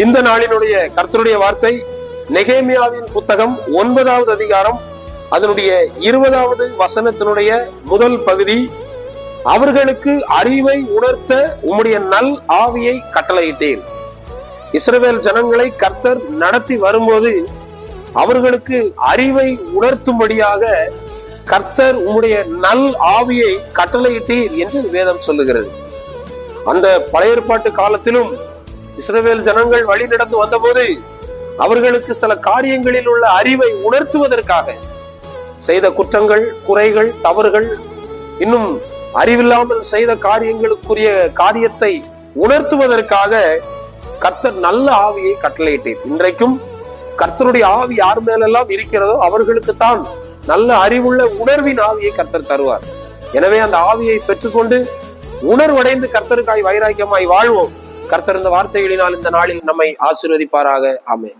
இந்த நாளினுடைய கர்த்தருடைய வார்த்தை நெகேமியாவின் புத்தகம் ஒன்பதாவது அதிகாரம் அதனுடைய இருபதாவது வசனத்தினுடைய முதல் பகுதி அவர்களுக்கு அறிவை உணர்த்த உம்முடைய நல் ஆவியை கட்டளையிட்டேன். இஸ்ரவேல் ஜனங்களை கர்த்தர் நடத்தி வரும்போது அவர்களுக்கு அறிவை உணர்த்தும்படியாக கர்த்தர் உம்முடைய நல் ஆவியை கட்டளையிட்டீர் என்று வேதம் சொல்லுகிறது. அந்த பழைய ஏற்பாட்டு காலத்திலும் இஸ்ரவேல் ஜனங்கள் வழி நடந்து வந்தபோது அவர்களுக்கு சில காரியங்களில் உள்ள அறிவை உணர்த்துவதற்காக செய்த குற்றங்கள் குறைகள் தவறுகள் இன்னும் அறிவில்லாமல் செய்த காரியங்களுக்குரிய காரியத்தை உணர்த்துவதற்காக கர்த்தர் நல்ல ஆவியை கட்டளையிட்டேன் இன்றைக்கும் கர்த்தருடைய ஆவி யார் மேலெல்லாம் இருக்கிறதோ அவர்களுக்கு தான் நல்ல அறிவுள்ள உணர்வின் ஆவியை கர்த்தர் தருவார். எனவே அந்த ஆவியை பெற்றுக்கொண்டு உணர்வடைந்து கர்த்தருக்காய் வைராக்கியமாய் வாழ்வோம். கர்த்தர் இந்த வார்த்தைகளினால் இந்த நாளில் நம்மை ஆசீர்வதிப்பாராக. ஆமே